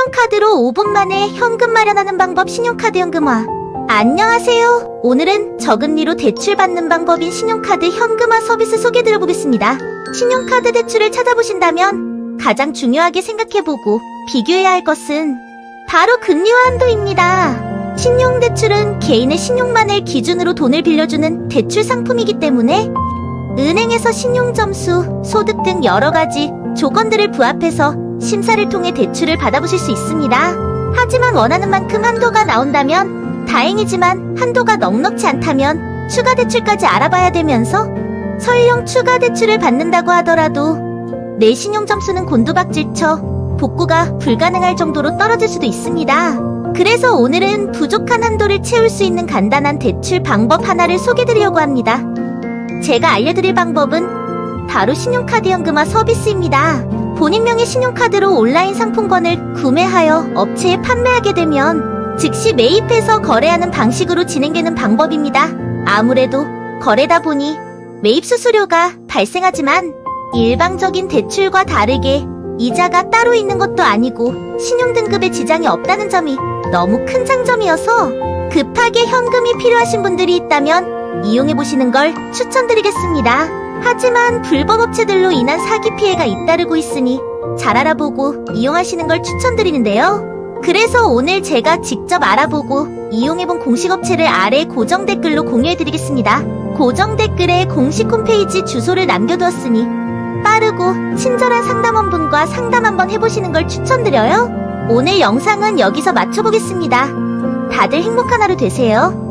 신용카드로 5분 만에 현금 마련하는 방법 신용카드 현금화. 안녕하세요. 오늘은 저금리로 대출 받는 방법인 신용카드 현금화 서비스 소개드려 보겠습니다. 신용카드 대출을 찾아보신다면 가장 중요하게 생각해보고 비교해야 할 것은 바로 금리와 한도입니다. 신용대출은 개인의 신용만을 기준으로 돈을 빌려주는 대출 상품이기 때문에 은행에서 신용점수, 소득 등 여러 가지 조건들을 부합해서 심사를 통해 대출을 받아보실 수 있습니다. 하지만 원하는 만큼 한도가 나온다면 다행이지만 한도가 넉넉치 않다면 추가 대출까지 알아봐야 되면서 설령 추가 대출을 받는다고 하더라도 내 신용 점수는 곤두박질쳐 복구가 불가능할 정도로 떨어질 수도 있습니다. 그래서 오늘은 부족한 한도를 채울 수 있는 간단한 대출 방법 하나를 소개드리려고 합니다. 제가 알려드릴 방법은 바로 신용카드 현금화 서비스입니다. 본인명의 신용카드로 온라인 상품권을 구매하여 업체에 판매하게 되면 즉시 매입해서 거래하는 방식으로 진행되는 방법입니다. 아무래도 거래다 보니 매입 수수료가 발생하지만 일방적인 대출과 다르게 이자가 따로 있는 것도 아니고 신용등급에 지장이 없다는 점이 너무 큰 장점이어서 급하게 현금이 필요하신 분들이 있다면 이용해보시는 걸 추천드리겠습니다. 하지만 불법 업체들로 인한 사기 피해가 잇따르고 있으니 잘 알아보고 이용하시는 걸 추천드리는데요. 그래서 오늘 제가 직접 알아보고 이용해본 공식 업체를 아래 고정 댓글로 공유해드리겠습니다. 고정 댓글에 공식 홈페이지 주소를 남겨두었으니 빠르고 친절한 상담원분과 상담 한번 해보시는 걸 추천드려요. 오늘 영상은 여기서 마쳐보겠습니다. 다들 행복한 하루 되세요.